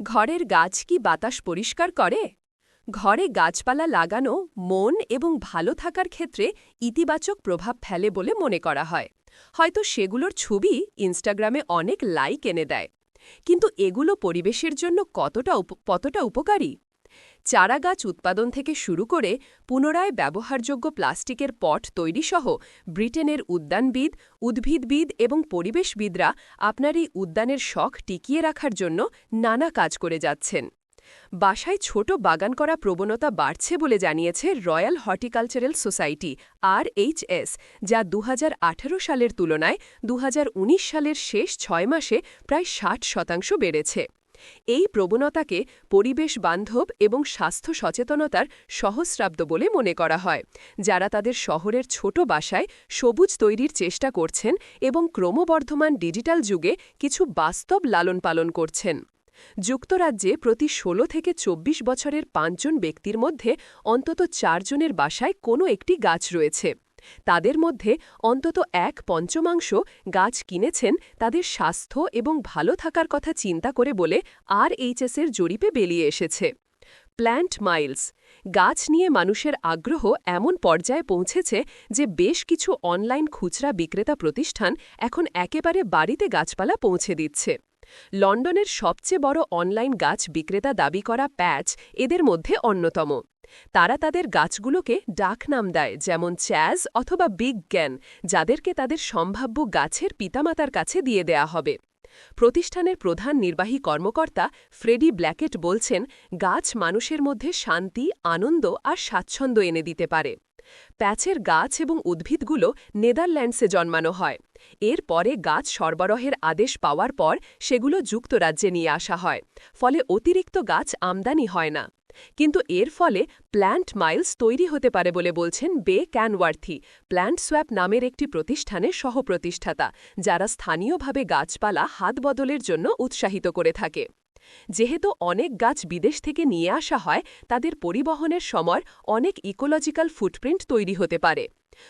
ঘরের গাছ কি বাতাস পরিষ্কার করে? ঘরে গাছপালা লাগানো মন এবং ভালো থাকার ক্ষেত্রে ইতিবাচক প্রভাব ফেলে বলে মনে করা হয়। হয়তো সেগুলোর ছবি ইনস্টাগ্রামে অনেক লাইক এনে দেয়। কিন্তু এগুলো পরিবেশের জন্য কতটা কতটা উপকারী? চারা গাছ উৎপাদন থেকে শুরু করে পুনরায় ব্যবহারযোগ্য প্লাস্টিকের পট তৈরিসহ ব্রিটেনের উদ্যানবিদ, উদ্ভিদবিদ এবং পরিবেশবিদরা আপনার এই উদ্যানের শখ টিকিয়ে রাখার জন্য নানা কাজ করে যাচ্ছেন। বাসায় ছোট বাগান করা প্রবণতা বাড়ছে বলে জানিয়েছে রয়্যাল হর্টিকালচারাল সোসাইটি, আর এইচএস যা দু হাজার আঠেরো সালের তুলনায় দু হাজার উনিশ সালের শেষ ছয় মাসে প্রায় ষাট শতাংশ বেড়েছে। এই প্রবণতাকে পরিবেশ বান্ধব এবং স্বাস্থ্য সচেতনতার সহস্রাব্দ বলে মনে করা হয়। যারা তাদের শহরের ছোট বাসায় সবুজ তৈরির চেষ্টা করছেন এবং ক্রমবর্ধমান ডিজিটাল যুগে কিছু বাস্তব লালন পালন করছেন। যুক্তরাজ্যে প্রতি ১৬ থেকে ২৪ বছরের পাঁচজন ব্যক্তির মধ্যে অন্তত চারজনের বাসায় কোনো একটি গাছ রয়েছে। তাদের মধ্যে অন্তত এক পঞ্চমাংশ গাছ কিনেছেন তাদের স্বাস্থ্য এবং ভালো থাকার কথা চিন্তা করে বলে আর এইচএসের জরিপে বেরিয়ে এসেছে। প্ল্যান্ট মাইলস গাছ নিয়ে মানুষের আগ্রহ এমন পর্যায়ে পৌঁছেছে যে বেশ কিছু অনলাইন খুচরা বিক্রেতা প্রতিষ্ঠান এখন একেবারে বাড়িতে গাছপালা পৌঁছে দিচ্ছে। লন্ডনের সবচেয়ে বড় অনলাইন গাছ বিক্রেতা দাবি করা প্যাচ এদের মধ্যে অন্যতম। তারা তাদের গাছগুলোকে ডাকনাম দেয়, যেমন চ্যাজ অথবা বিগ গ্যান, যাদেরকে তাদের সম্ভাব্য গাছের পিতামাতার কাছে দিয়ে দেয়া হবে। প্রতিষ্ঠানের প্রধান নির্বাহী কর্মকর্তা ফ্রেডি ব্ল্যাকেট বলছেন, গাছ মানুষের মধ্যে শান্তি, আনন্দ আর স্বাচ্ছন্দ্য এনে দিতে পারে। প্যাচের গাছ এবং উদ্ভিদগুলো নেদারল্যান্ডসে জন্মানো হয়। এর পরে গাছ সরবরাহের আদেশ পাওয়ার পর সেগুলো যুক্তরাজ্যে নিয়ে আসা হয়, ফলে অতিরিক্ত গাছ আমদানি হয় না। কিন্তু এর ফলে প্ল্যান্ট মাইলস তৈরি হতে পারে বলে বলছেন বে ক্যানওয়ার্থি। প্ল্যান্ট সোয়াপ নামের একটি প্রতিষ্ঠানের সহপ্রতিষ্ঠাতা, যারা স্থানীয়ভাবে গাছপালা হাত বদলের জন্য উৎসাহিত করে থাকে। যেহেতু অনেক গাছ বিদেশ থেকে নিয়ে আসা হয়, তাদের পরিবহনের সময় অনেক ইকোলজিক্যাল ফুটপ্রিন্ট তৈরি হতে পারে।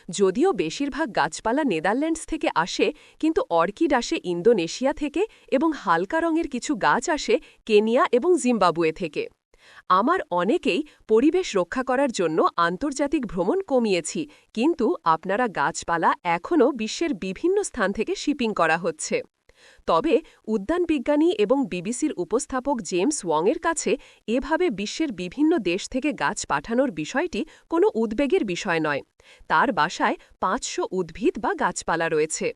যদিও বেশিরভাগ গাছপালা নেদারল্যান্ডস থেকে আসে, কিন্তু অর্কিড আসে ইন্দোনেশিয়া থেকে এবং হালকা রঙের কিছু গাছ আসে কেনিয়া এবং জিম্বাবুয়ে থেকে। আমার অনেকেই পরিবেশ রক্ষা করার জন্য আন্তর্জাতিক ভ্রমণ কমিয়েছি, কিন্তু আপনারা গাছপালা এখনও বিশ্বের বিভিন্ন স্থান থেকে শিপিং করা হচ্ছে। তবে উদ্যানবিজ্ঞানী এবং বিবিসির উপস্থাপক জেমস ওয়ংয়ের কাছে এভাবে বিশ্বের বিভিন্ন দেশ থেকে গাছ পাঠানোর বিষয়টি কোনো উদ্বেগের বিষয় নয়। তার বাসায় পাঁচশো উদ্ভিদ বা গাছপালা রয়েছে।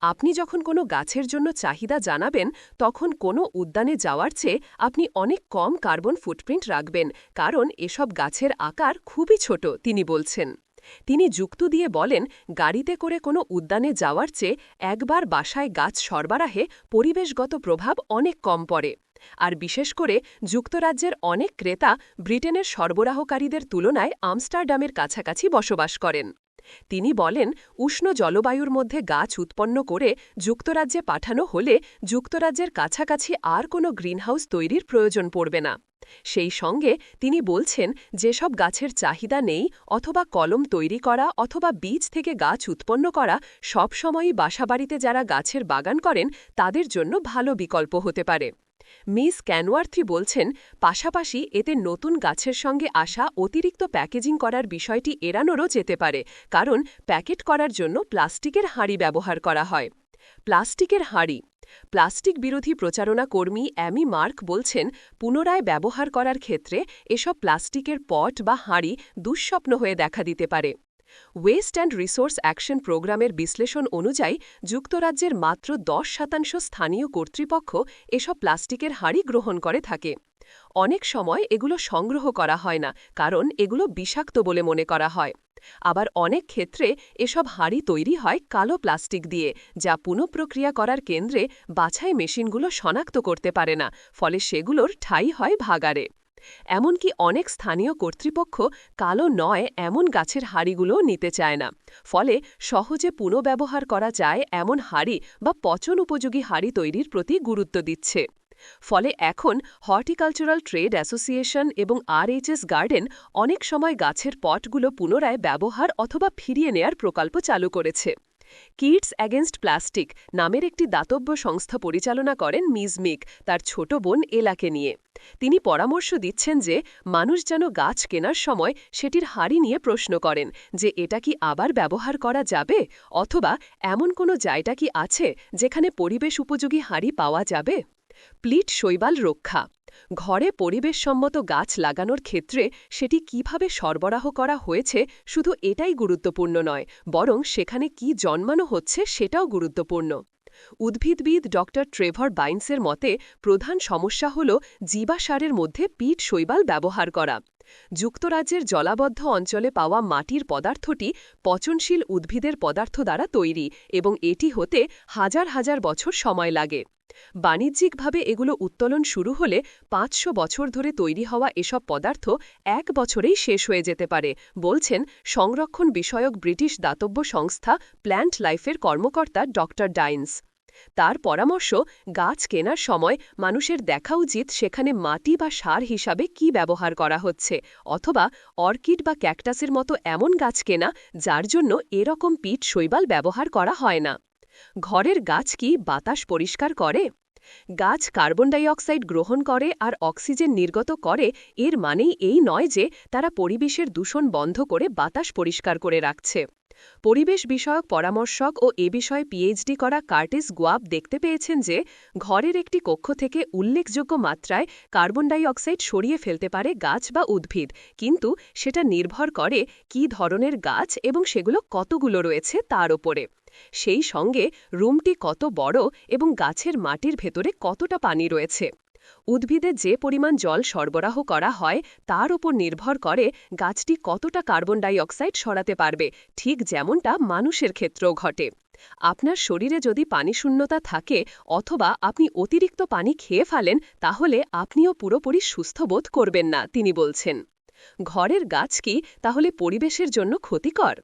আপনি যখন কোনো গাছের জন্য চাহিদা জানাবেন, তখন কোনো উদ্যানে যাওয়ার চেয়ে আপনি অনেক কম কার্বন ফুটপ্রিন্ট রাখবেন, কারণ এসব গাছের আকার খুবই ছোট, তিনি বলছেন। তিনি যুক্ত দিয়ে বলেন, গাড়িতে করে কোনো উদ্যানে যাওয়ার চেয়ে একবার বাসায় গাছ সরবরাহে পরিবেশগত প্রভাব অনেক কম পড়ে। আর বিশেষ করে যুক্তরাজ্যের অনেক ক্রেতা ব্রিটেনের সরবরাহকারীদের তুলনায় আমস্টারডামের কাছাকাছি বসবাস করেন। তিনি বলেন, উষ্ণ জলবায়ুর মধ্যে গাছ উৎপন্ন করে যুক্তরাজ্যে পাঠানো হলে যুক্তরাজ্যের কাছাকাছি আর কোনো গ্রিনহাউস তৈরির প্রয়োজন পড়বে না। সেই সঙ্গে তিনি বলছেন, যেসব গাছের চাহিদা নেই অথবা কলম তৈরি করা অথবা বীজ থেকে গাছ উৎপন্ন করা, সবসময়ই বাসাবাড়িতে যারা গাছের বাগান করেন, তাদের জন্য ভালো বিকল্প হতে পারে। মিস ক্যানওয়ার্থি বলছেন, পাশাপাশি এতে নতুন গাছের সঙ্গে আসা অতিরিক্ত প্যাকেজিং করার বিষয়টি এড়ানোরও যেতে পারে, কারণ প্যাকেট করার জন্য প্লাস্টিকের হাঁড়ি ব্যবহার করা হয়। প্লাস্টিকের হাঁড়ি। প্লাস্টিক বিরোধী প্রচারণা কর্মী অ্যামি মার্ক বলছেন, পুনরায় ব্যবহার করার ক্ষেত্রে এসব প্লাস্টিকের পট বা হাঁড়ি দুঃস্বপ্ন হয়ে দেখা দিতে পারে। ওয়েস্ট অ্যান্ড রিসোর্স অ্যাকশন প্রোগ্রামের বিশ্লেষণ অনুযায়ী, যুক্তরাজ্যের মাত্র দশ শতাংশ স্থানীয় কর্তৃপক্ষ এসব প্লাস্টিকের হাড়ি গ্রহণ করে থাকে। অনেক সময় এগুলো সংগ্রহ করা হয় না, কারণ এগুলো বিষাক্ত বলে মনে করা হয়। আবার অনেক ক্ষেত্রে এসব হাঁড়ি তৈরি হয় কালো প্লাস্টিক দিয়ে, যা পুনঃপ্রক্রিয়া করার কেন্দ্রে বাছাই মেশিনগুলো শনাক্ত করতে পারে না, ফলে সেগুলোর ঠাই হয় ভাগারে এমনকি অনেক স্থানীয় কর্তৃপক্ষ কালো নয় এমন গাছের হাড়িগুলোও নিতে চায় না। ফলে সহজে পুনঃব্যবহার করা যায় এমন হাড়ি বা পচন উপযোগী হাড়ি তৈরির প্রতি গুরুত্ব দিচ্ছে। ফলে এখন হর্টিকালচারাল ট্রেড অ্যাসোসিয়েশন এবং আরএইচএস গার্ডেন অনেক সময় গাছের পটগুলো পুনরায় ব্যবহার অথবা ফিরিয়ে নেয়ার প্রকল্প চালু করেছে। কিডস অ্যাগেনস্ট প্লাস্টিক নামের একটি দাতব্য সংস্থা পরিচালনা করেন মিজ মিক, তার ছোট বোন এলাকে নিয়ে। তিনি পরামর্শ দিচ্ছেন যে, মানুষ যেন গাছ কেনার সময় সেটির হাড়ি নিয়ে প্রশ্ন করেন যে, এটা কি আবার ব্যবহার করা যাবে? অথবা এমন কোনো জায়গা কি আছে যেখানে পরিবেশ উপযোগী হাড়ি পাওয়া যাবে? প্লিট শৈবাল রক্ষা। ঘরে পরিবেশসম্মত গাছ লাগানোর ক্ষেত্রে সেটি কীভাবে সরবরাহ করা হয়েছে শুধু এটাই গুরুত্বপূর্ণ নয়, বরং সেখানে কি জন্মানো হচ্ছে সেটাও গুরুত্বপূর্ণ। উদ্ভিদবিদ ড. ট্রেভর বাইন্সের মতে, প্রধান সমস্যা হল জীবাসারের মধ্যে পিট শৈবাল ব্যবহার করা। যুক্তরাজ্যের জলাবদ্ধ অঞ্চলে পাওয়া মাটির পদার্থটি পচনশীল উদ্ভিদের পদার্থ দ্বারা তৈরি এবং এটি হতে হাজার হাজার বছর সময় লাগে। বাণিজ্যিকভাবে এগুলো উত্তোলন শুরু হলে পাঁচশো বছর ধরে তৈরি হওয়া এসব পদার্থ এক বছরেই শেষ হয়ে যেতে পারে, বলছেন সংরক্ষণ বিষয়ক ব্রিটিশ দাতব্য সংস্থা প্ল্যান্ট লাইফের কর্মকর্তা ড. ডাইন্স। তার পরামর্শ, গাছ কেনার সময় মানুষের দেখা উচিত সেখানে মাটি বা সার হিসাবে কি ব্যবহার করা হচ্ছে, অথবা অর্কিড বা ক্যাকটাসের মতো এমন গাছ কেনা যার জন্য এরকম পিঠ শৈবাল ব্যবহার করা হয় না। ঘরের গাছ কি বাতাস পরিষ্কার করে? গাছ কার্বন ডাইঅক্সাইড গ্রহণ করে আর অক্সিজেন নির্গত করে, এর মানেই এই নয় যে তারা পরিবেশের দূষণ বন্ধ করে বাতাস পরিষ্কার করে রাখছে। পরিবেশ বিষয়ক পরামর্শক ও এ বিষয়ে পিএইচডি করা কার্টিস গোয়াব দেখতে পেয়েছেন যে, ঘরের একটি কক্ষ থেকে উল্লেখযোগ্য মাত্রায় কার্বন ডাই অক্সাইড সরিয়ে ফেলতে পারে গাছ বা উদ্ভিদ। কিন্তু সেটা নির্ভর করে কি ধরনের গাছ এবং সেগুলো কতগুলো রয়েছে তার ওপরে সেই সঙ্গে রুমটি কত বড় এবং গাছের মাটির ভেতরে কতটা পানি রয়েছে। উদ্ভিদে যে পরিমাণ জল সরবরাহ করা হয়, তার উপর নির্ভর করে গাছটি কতটা কার্বন ডাই অক্সাইড সরাতে পারবে, ঠিক যেমনটা মানুষের ক্ষেত্রেও ঘটে। আপনার শরীরে যদি পানি শূন্যতা থাকে অথবা আপনি অতিরিক্ত পানি খেয়ে ফেলেন, তাহলে আপনিও পুরোপুরি সুস্থ বোধ করবেন না, তিনি বলছেন। ঘরের গাছ কি তাহলে পরিবেশের জন্য ক্ষতিকর?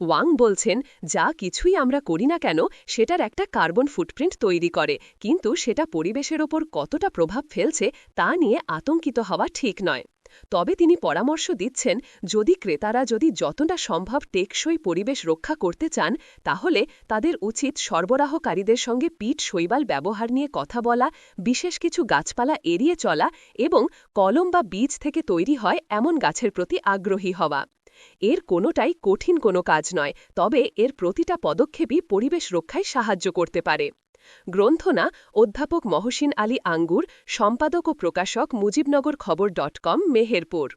ওয়াং বলছেন, যা কিছুই আমরা করি না কেন, সেটার একটা কার্বন ফুটপ্রিন্ট তৈরি করে। কিন্তু সেটা পরিবেশের ওপর কতটা প্রভাব ফেলছে, তা নিয়ে আতঙ্কিত হওয়া ঠিক নয়। তবে তিনি পরামর্শ দিচ্ছেন, যদি ক্রেতারা যদি যতটা সম্ভব টেকসই পরিবেশ রক্ষা করতে চান, তাহলে তাদের উচিত সরবরাহকারীদের সঙ্গে পিঠ শৈবাল ব্যবহার নিয়ে কথা বলা, বিশেষ কিছু গাছপালা এড়িয়ে চলা এবং কলম বা বীজ থেকে তৈরি হয় এমন গাছের প্রতি আগ্রহী হওয়া। এর কোনোটাই কঠিন কোনো কাজ নয়, তবে এর প্রতিটা পদক্ষেপই পরিবেশ রক্ষায় সাহায্য করতে পারে। গ্রন্থনা, অধ্যাপক মহসিন আলী আঙ্গুর, সম্পাদক ও প্রকাশক মুজিবনগর খবর ডট কম, মেহেরপুর।